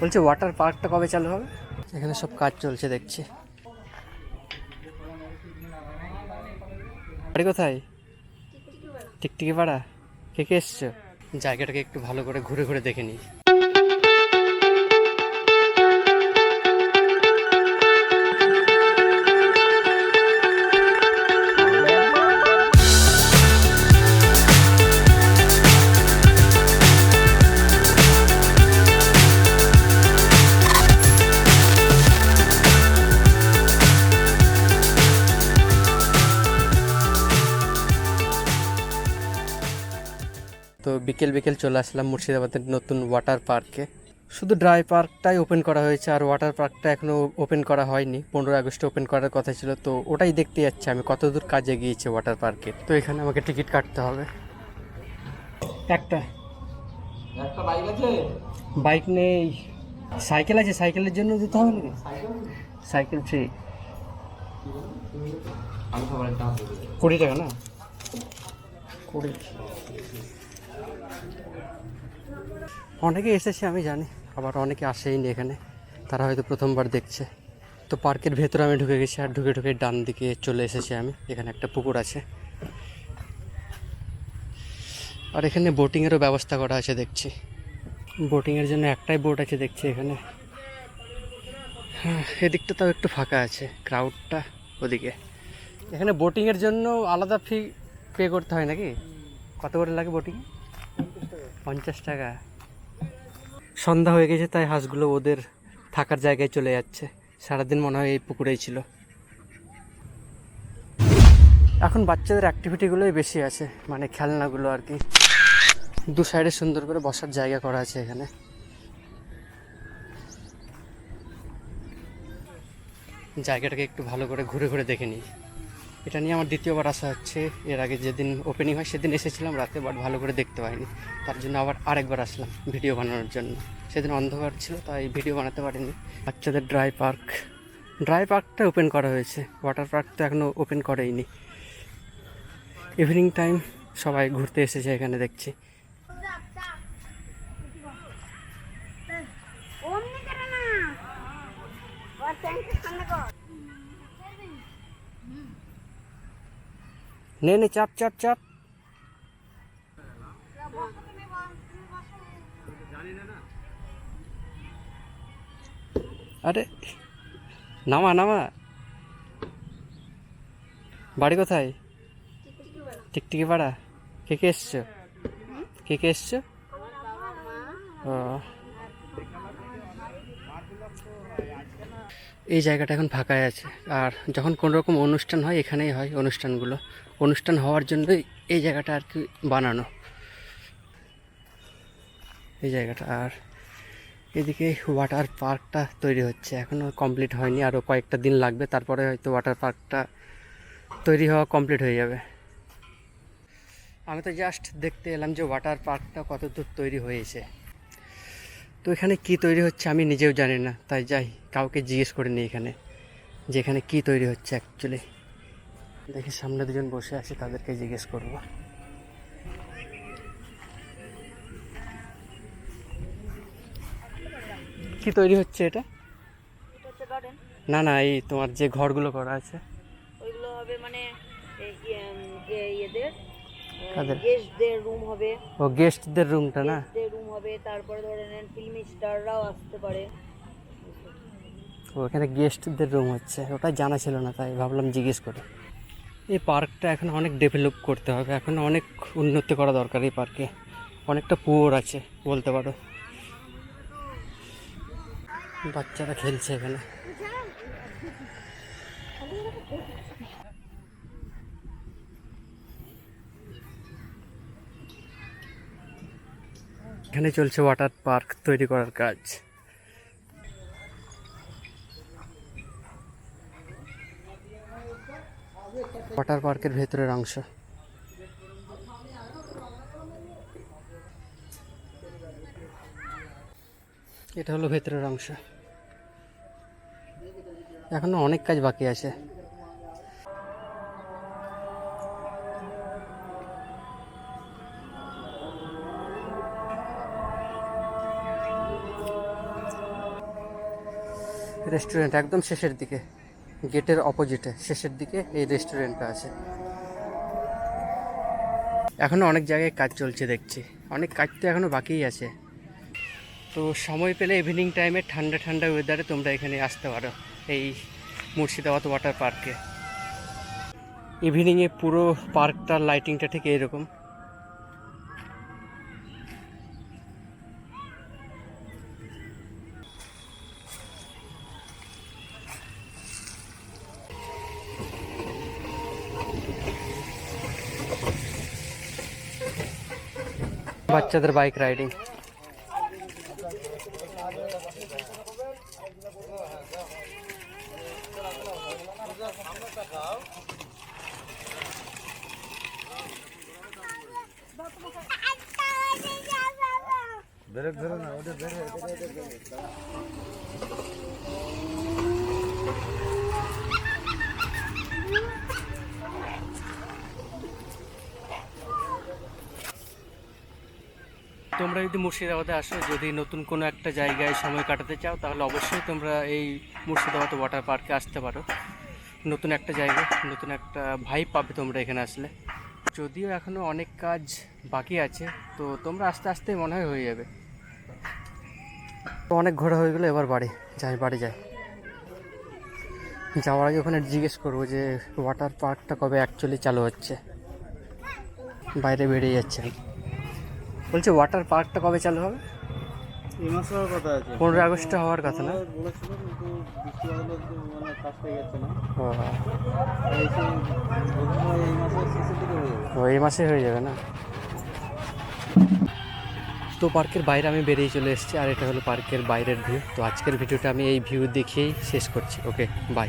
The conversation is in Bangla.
বলছে ওয়াটার পার্কটা কবে চালু হবে? এখানে সব কাজ চলছে, দেখছি। বাড়ি কোথায়? টিকটিকি পাড়া? কে কে এসছো? জায়গাটাকে একটু ভালো করে ঘুরে ঘুরে দেখে নিই। তো বিকেল বিকেল চলে আসলাম মুর্শিদাবাদের নতুন ওয়াটার পার্কে শুধু ড্রাই পার্কটাই ওপেন করা হয়েছে আর ওয়াটার পার্কটা এখনও ওপেন করা হয়নি। পনেরোই আগস্টে ওপেন করার কথা ছিল তো ওটাই দেখতে যাচ্ছি আমি কতদূর কাজে গিয়েছে ওয়াটার পার্কে তো এখানে আমাকে টিকিট কাটতে হবে। একটা। একটা বাইক আছে? বাইক নেই। সাইকেল আছে সাইকেলের জন্য দিতে হবে নাকি? সাইকেল ফ্রি কুড়ি টাকা না? কুড়ি। অনেকে এসেছে, আমি জানি। আবার অনেকে আসেইনি এখানে। তারা হয়তো প্রথমবার দেখছে। তো পার্কের ভেতরে আমি ঢুকে গেছি আর ঢুকে ঢুকে ডান দিকে চলে এসেছি আমি। এখানে একটা পুকুর আছে। আর এখানে বোটিংয়েরও ব্যবস্থা করা আছে, দেখছি। বোটিংয়ের জন্য একটাই বোট আছে, দেখছি এখানে। হ্যাঁ এদিকটা তাও একটু ফাঁকা আছে ক্রাউডটা ওদিকে। এখানে বোটিংয়ের জন্য আলাদা ফি পে করতে হয় নাকি? কত করে লাগে বোটিং? পঞ্চাশ টাকা। সন্ধ্যা হয়ে গেছে, তাই হাঁসগুলো ওদের থাকার জায়গায় চলে যাচ্ছে। সারাদিন মনে হয় এই পুকুরেই ছিল। এখন বাচ্চাদের অ্যাক্টিভিটিগুলোই বেশি আছে মানে খেলনাগুলো আর কি। দু সাইডে সুন্দর করে বসার জায়গা করা আছে এখানে। জায়গাটাকে একটু ভালো করে ঘুরে ঘুরে দেখে নিই। এটা নিয়ে আমার দ্বিতীয়বার আসা হচ্ছে। এর আগে যেদিন ওপেনিং হয়, সেদিন এসেছিলাম, রাতে বাট ভালো করে দেখতে পাইনি। তার জন্য আবার আরেকবার আসলাম ভিডিও বানানোর জন্য। সেদিন অন্ধকার ছিল, তাই ভিডিও বানাতে পারিনি। বাচ্চাদের ড্রাই পার্ক ড্রাই পার্কটা ওপেন করা হয়েছে। ওয়াটার পার্ক তো এখনও ওপেন করেইনি। ইভিনিং টাইম সবাই ঘুরতে এসেছে এখানে, দেখছি। অমনি করে না, নে, চাপ চাপ চাপ। আরে, নামা নামা। বাড়ি কোথায়? টিকটিকি পাড়া। কে কে এসছো? কে কে এসছো? এই জায়গাটা এখন ফাঁকাই আছে। আর যখন কোনো রকম অনুষ্ঠান হয়, এখানেই হয় অনুষ্ঠানগুলো। অনুষ্ঠান হওয়ার জন্যই এই জায়গাটা আর কি বানানো। এই জায়গাটা আর এদিকে ওয়াটার পার্কটা তৈরি হচ্ছে। এখনও কমপ্লিট হয়নি আরও কয়েকটা দিন লাগবে, তারপরে হয়তো ওয়াটার পার্কটা তৈরি হওয়া কমপ্লিট হয়ে যাবে। আমি তো জাস্ট দেখতে এলাম যে ওয়াটার পার্কটা কত দূর তৈরি হয়েছে। তো এখানে কি তৈরি হচ্ছে আমি নিজেও জানি না, তাই যাই, কাউকে জিজ্ঞেস করে নিই এখানে, যে এখানে কী তৈরি হচ্ছে অ্যাকচুয়ালি দেখি সামনে দুজন বসে আছে তাদেরকে জিজ্ঞেস করব। কি তৈরি হচ্ছে এটা? না না এই তোমার যে ঘরগুলো করা আছে। ওইগুলো হবে মানে ইয়েদের কাদের? গেস্টদের রুম হবে। ও গেস্টদের রুমটা না? রুম হবে তারপরে ধরে নেন ফিল্মি স্টাররাও আসতে পারে। ও এখানে গেস্টদের রুম হচ্ছে। ওটা জানা ছিল না তাই ভাবলাম জিজ্ঞেস করি। এই পার্কটা এখন অনেক ডেভেলপ করতে হবে। এখন অনেক উন্নতি করা দরকার এই পার্কে। অনেকটা পুয়োর আছে, বলতে পারো। বাচ্চারা খেলছে এখানে। এখানে চলছে ওয়াটার পার্ক তৈরি করার কাজ। ওয়াটার পার্কের ভেতরের অংশ। এটা হলো ভেতরের অংশ। এখনও অনেক কাজ বাকি আছে। রেস্টুরেন্ট একদম শেষের দিকে। গেটের অপোজিটে, শেষের দিকে এই রেস্টুরেন্টটা আছে। এখনও অনেক জায়গায় কাজ চলছে দেখছি। অনেক কাজ তো এখনও বাকিই আছে। তো সময় পেলে ইভিনিং টাইমে ঠান্ডা ঠান্ডা ওয়েদারে তোমরা এখানে আসতে পারো, এই মুর্শিদাবাদ ওয়াটার পার্কে ইভিনিংয়ে পুরো পার্কটার লাইটিংটা ঠিক এইরকম। বাচ্চাদের বাইক রাইডিং তোমরা যদি মুর্শিদাবাদে আসো, যদি নতুন কোনো একটা জায়গায় সময় কাটাতে চাও, তাহলে অবশ্যই তোমরা এই মুর্শিদাবাদ ওয়াটার পার্কে আসতে পারো। নতুন একটা জায়গা, নতুন একটা ভাইব পাবে তোমরা এখানে আসলে। যদিও এখনও অনেক কাজ বাকি আছে, তো তোমরা আস্তে আস্তে মনে হয় হয়ে যাবে। অনেক ঘোরা হয়ে গেলো, এবার বাড়ি যাই বাড়ি যাই। যাওয়ার আগে ওখানে জিজ্ঞেস করব যে ওয়াটার পার্কটা কবে অ্যাকচুয়ালি চালু হচ্ছে? বাইরে বেরিয়ে যাচ্ছে বলছে ওয়াটার পার্কটা কবে চালু হবে? এই মাসে হওয়ার কথা আছে। পনেরোই আগস্টে হওয়ার কথা না? বলেছিল কিন্তু বৃষ্টি বাদল মানে কাজ যাচ্ছে না। ও, তাই এসে বলছিল এই মাসের শেষের দিকে হয়ে যাবে। ও এই মাসে হয়ে যাবে না? তো পার্কের বাইরে আমি বেরিয়ে চলে এসেছি আর এটা হলো পার্কের বাইরের ভিউ তো আজকের ভিডিওটা আমি এই ভিউ দেখেই শেষ করছি। Okay bye